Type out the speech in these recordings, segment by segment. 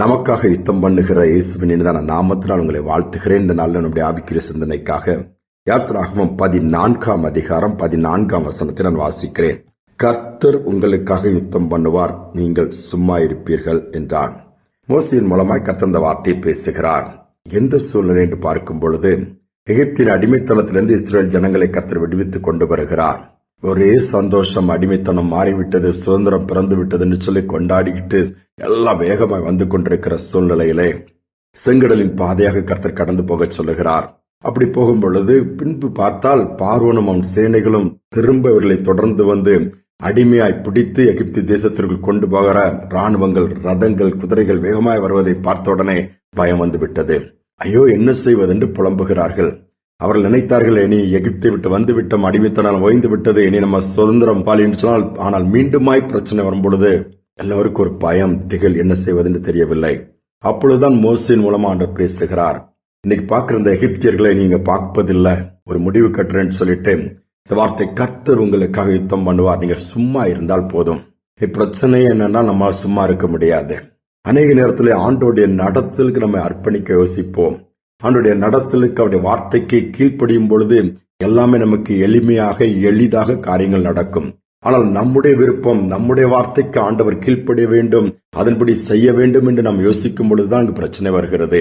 நமக்காக யுத்தம் பண்ணுகிற இயேசுவின் இனிதான நாமத்தினால் உங்களை வாழ்த்துகிறேன். இந்த நாளில் நம்முடைய ஆவிக்கிற சிந்தனைக்காக யாத்ராகமம் பதினான்காம் அதிகாரம் பதினான்காம் வசனத்தை நான் வாசிக்கிறேன். கர்த்தர் உங்களுக்காக யுத்தம் பண்ணுவார் நீங்கள் சும்மா இருப்பீர்கள் என்றான். மோசியின் மூலமாய் கர்த்தர் இந்த வார்த்தையை பேசுகிறார். எந்த சூழ்நிலை என்று பார்க்கும் பொழுது எகிப்தின் அடிமைத்தளத்திலிருந்து இஸ்ரேல் ஜனங்களை கர்த்தர் விடுவித்துக் கொண்டு வருகிறார். ஒரே சந்தோஷம் அடிமைத்தனம் மாறிவிட்டது சுதந்திரம் பிறந்துவிட்டது என்று சொல்லி கொண்டாடிக்கிட்டு எல்லாம் வேகமாக வந்து கொண்டிருக்கிற சூழ்நிலையிலே செங்கடலின் பாதையாக கர்த்தர் கடந்து போகச் சொல்லுகிறார். அப்படி போகும் பொழுது பின்பு பார்த்தால் பார்வனும் அவன் சேனைகளும் திரும்ப இவர்களை தொடர்ந்து வந்து அடிமையாய் பிடித்து எகிப்து தேசத்திற்குள் கொண்டு போகிற ராணுவங்கள் ரதங்கள் குதிரைகள் வேகமாய் வருவதை பார்த்த உடனே பயம் வந்து விட்டது ஐயோ என்ன செய்வதென்று புலம்புகிறார்கள். அவர்கள் நினைத்தார்கள் இனி எகிப்தை விட்டு வந்துவிட்டோம் அடிமைத்தனால் ஓய்ந்து விட்டது இனி நம்ம சுதந்திரம் பாலி என்று சொன்னால் ஆனால் மீண்டுமாய் பிரச்சனை வரும்பொழுது எல்லோருக்கும் ஒரு பயம் திகழ் என்ன செய்வதென்று தெரியவில்லை. அப்பொழுதுதான் மோசின் மூலமா ஆண்டவர் பேசுகிறார். இன்னைக்கு பார்க்கிற இந்த எகிப்தியர்களை நீங்க பார்ப்பதில்லை. ஒரு முடிவு கட்டுறேன்னு சொல்லிட்டு இந்த வார்த்தை கர்த்தர் உங்களுக்காக யுத்தம் பண்ணுவார். நீங்க சும்மா இருந்தால் போதும். இப்பிரச்சனை என்னன்னா நம்மால் சும்மா இருக்க முடியாது. அநேக நேரத்தில் ஆண்டோடைய நடத்தலுக்கு நம்ம அர்ப்பணிக்க யோசிப்போம். அவனுடைய நடத்தலுக்கு அவருடைய வார்த்தைக்கு கீழ்ப்படியும் பொழுது எல்லாமே நமக்கு எளிமையாக எளிதாக காரியங்கள் நடக்கும். ஆனால் நம்முடைய விருப்பம் நம்முடைய வார்த்தைக்கு ஆண்டவர் கீழ்ப்படிய வேண்டும் அதன்படி செய்ய வேண்டும் என்று நாம் யோசிக்கும் பொழுதுதான் இங்கு பிரச்சனை வருகிறது.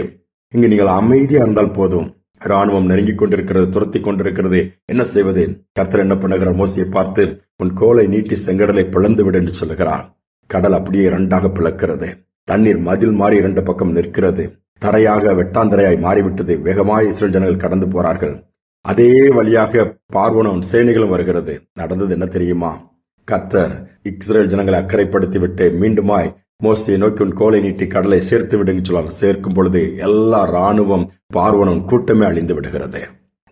இங்கு நீங்கள் அமைதியா இருந்தால் போதும். ராணுவம் நெருங்கிக் கொண்டிருக்கிறது துரத்தி கொண்டிருக்கிறது. என்ன செய்வது? கர்த்தர் என்ன பண்ணுகிறார் மோசியை பார்த்து உன் கோலை நீட்டி செங்கடலை பிளந்து விடு என்று சொல்லுகிறார். கடல் அப்படியே இரண்டாக பிளக்கிறது. தண்ணீர் மதில் மாறி இரண்டு பக்கம் நிற்கிறது. தரையாக வெட்டாந்தரையாய் மாறிவிட்டது. வேகமாய் இஸ்ரேல் ஜனங்கள் கடந்து போறார்கள். அதே வழியாக பார்வனும் சேனைகளும் வருகிறது. நடந்தது என்ன தெரியுமா? கத்தர் இஸ்ரேல் ஜனங்களை அக்கறைப்படுத்தி விட்டு மீண்டுமாய் மோசையை நோக்கி உன் கோலை நீட்டி கடலை சேர்த்து விடுங்க சொல்லால் சேர்க்கும் பொழுது எல்லா ராணுவம் பார்வனும் கூட்டமே அழிந்து விடுகிறது.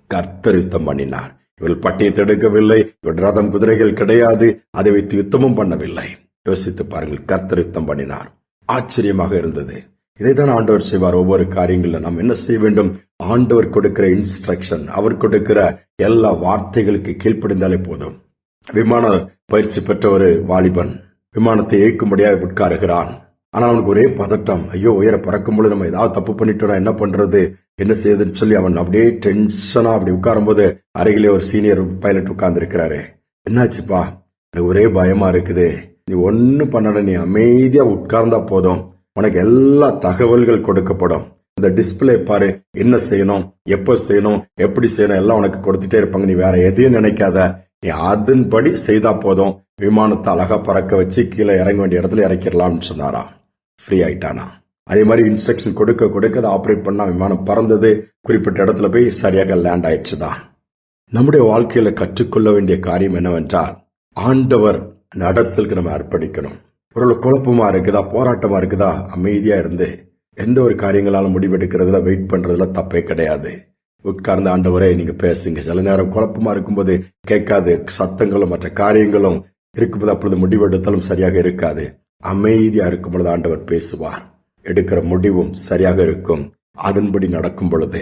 கர்த்தர் யுத்தம் பண்ணினார். இவள் பட்டியை தடுக்கவில்லை இவள் ரதம் குதிரைகள் கிடையாது. அதை வைத்து யுத்தமும் பண்ணவில்லை. யோசித்து பாருங்கள் கர்த்தர் யுத்தம் பண்ணினார். ஆச்சரியமாக இருந்தது. இதைதான் ஆண்டவர் செய்வார். ஒவ்வொரு காரியங்கள்ல நாம் என்ன செய்ய வேண்டும்? ஆண்டவர் கொடுக்கிற இன்ஸ்ட்ரக்ஷன் அவர் கொடுக்கிற எல்லா வார்த்தைகளுக்கு கீழ்ப்படிந்தாலே போதும். விமான பயிற்சி பெற்ற ஒரு வாலிபன் விமானத்தை இயக்கும்படியாக உட்காருகிறான். ஆனால் அவனுக்கு ஒரே பதட்டம் ஐயோ உயர பறக்கும் பொழுது நம்ம ஏதாவது தப்பு பண்ணிட்டோம் என்ன பண்றது? என்ன செய்யுதுன்னு சொல்லி அவன் அப்படியே டென்ஷனா அப்படி உட்காரும் போது அருகிலே ஒரு சீனியர் பைலட் உட்கார்ந்து இருக்கிறாரு என்னாச்சுப்பா? எனக்கு ஒரே பயமா இருக்குது. நீ ஒன்னும் பண்ணல நீ அமைதியா உட்கார்ந்தா போதும். உனக்கு எல்லா தகவல்கள் கொடுக்கப்படும். இந்த டிஸ்பிளே பாரு என்ன செய்யணும் எப்ப செய்யணும் எப்படி செய்யணும் எல்லாம் உனக்கு கொடுத்துட்டே இருப்பாங்க. நீ வேற எதையும் நினைக்காத. நீ அதன்படி செய்தா போதும். விமானத்தை அழகா பறக்க வச்சு கீழே இறங்க வேண்டிய இடத்துல இறக்கிடலாம்னு சொன்னாரா? ஃப்ரீ ஆயிட்டானா? அதே மாதிரி இன்ஸ்ட்ரக்ஷன் கொடுக்க கொடுக்க அதை ஆப்ரேட் பண்ணா விமானம் பறந்தது. குறிப்பிட்ட இடத்துல போய் சரியாக லேண்ட் ஆயிடுச்சுதான் நம்முடைய வாழ்க்கையில கற்றுக்கொள்ள வேண்டிய காரியம் என்னவென்றால் ஆண்டவர் நடத்தலுக்கு நம்ம அர்ப்பணிக்கணும். ஒரு குழப்பமா இருக்குதா போராட்டமா இருக்குதா அமைதியா இருந்து எந்த ஒரு காரியங்களாலும் முடிவெடுக்கிறதுல வெயிட் பண்றதுல தப்பே கிடையாது. உட்கார்ந்த ஆண்டவரே நீங்க பேசுங்க. சில நேரம் குழப்பமா இருக்கும்போது கேட்காது. சத்தங்களும் மற்ற காரியங்களும் இருக்கும்போது அப்பொழுது முடிவெடுத்தாலும் சரியாக இருக்காது. அமைதியா இருக்கும் பொழுது ஆண்டவர் பேசுவார். எடுக்கிற முடிவும் சரியாக இருக்கும். அதன்படி நடக்கும் பொழுது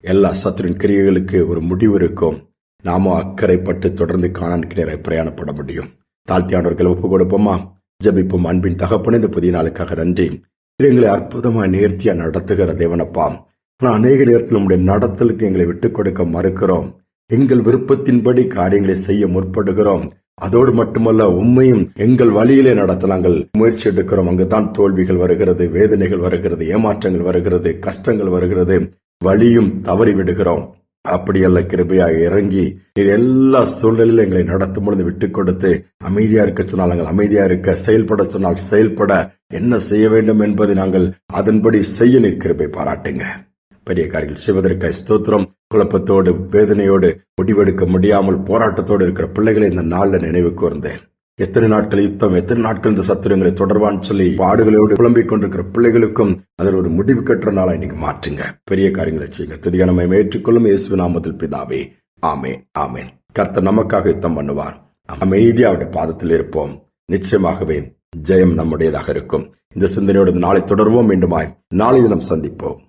எல்லா சத்துரின் கிரியைகளுக்கு ஒரு முடிவு இருக்கும். நாமும் அக்கறைப்பட்டு தொடர்ந்து காணான் பிரயாணப்பட முடியும். தாழ்த்தியானவர்கள் ஒப்பு கொடுப்போமா ஜபிப்போம். அன்பின் தகப்பன இந்த புதிய நாளுக்காக நன்றி. எங்களை அற்புதமா நேர்த்தியா நடத்துகிற தேவனப்பா. ஆனால் அநேக நேரத்தில் உங்களுடைய நடத்தலுக்கு எங்களை விட்டுக் கொடுக்க மறுக்கிறோம். எங்கள் விருப்பத்தின்படி காரியங்களை செய்ய முற்படுகிறோம். அதோடு மட்டுமல்ல உண்மையும் எங்கள் வழியிலே நடத்த நாங்கள் முயற்சி எடுக்கிறோம். அங்குதான் தோல்விகள் வருகிறது வேதனைகள் வருகிறது ஏமாற்றங்கள் வருகிறது கஷ்டங்கள் வருகிறது. வழியும் தவறி விடுகிறோம். அப்படியல்ல கிருபையாக இறங்கி நீர் எல்லா சூழ்நிலையிலும் எங்களை நடத்தும் பொழுது விட்டு கொடுத்து அமைதியா இருக்க சொன்னால் நாங்கள் அமைதியா இருக்க செயல்பட சொன்னால் செயல்பட என்ன செய்ய வேண்டும் என்பதை நாங்கள் அதன்படி செய்ய நீர் கிருபை பாராட்டுங்க. பெரிய காரியங்கள் செய்வதற்காக ஸ்தோத்திரம். குழப்பத்தோடு வேதனையோடு முடிவெடுக்க முடியாமல் போராட்டத்தோடு இருக்கிற பிள்ளைகளை இந்த நாளில் நினைவு கூர்ந்தேன். எத்தனை நாட்கள் யுத்தம் எத்தனை நாட்கள் இந்த சத்துரங்களை தொடர்பான்னு சொல்லி பாடுகளோடு புலம்பிக் கொண்டிருக்கிற பிள்ளைகளுக்கும் அதில் ஒரு முடிவு கட்டுற நாளா இன்னைக்கு மாற்றுங்க. பெரிய காரியங்களை செய்யுங்க. துதிக நம்மை ஏற்றுக்கொள்ளும் இயேசு நாமத்தில் பிதாவே. ஆமே ஆமேன். கர்த்தர் நமக்காக யுத்தம் பண்ணுவார். அமைதி அவருடைய பாதத்தில் இருப்போம். நிச்சயமாகவே ஜெயம் நம்முடையதாக இருக்கும். இந்த சிந்தனையோடு நாளை தொடர்வோம். மீண்டுமாய் நாளை தினம் சந்திப்போம்.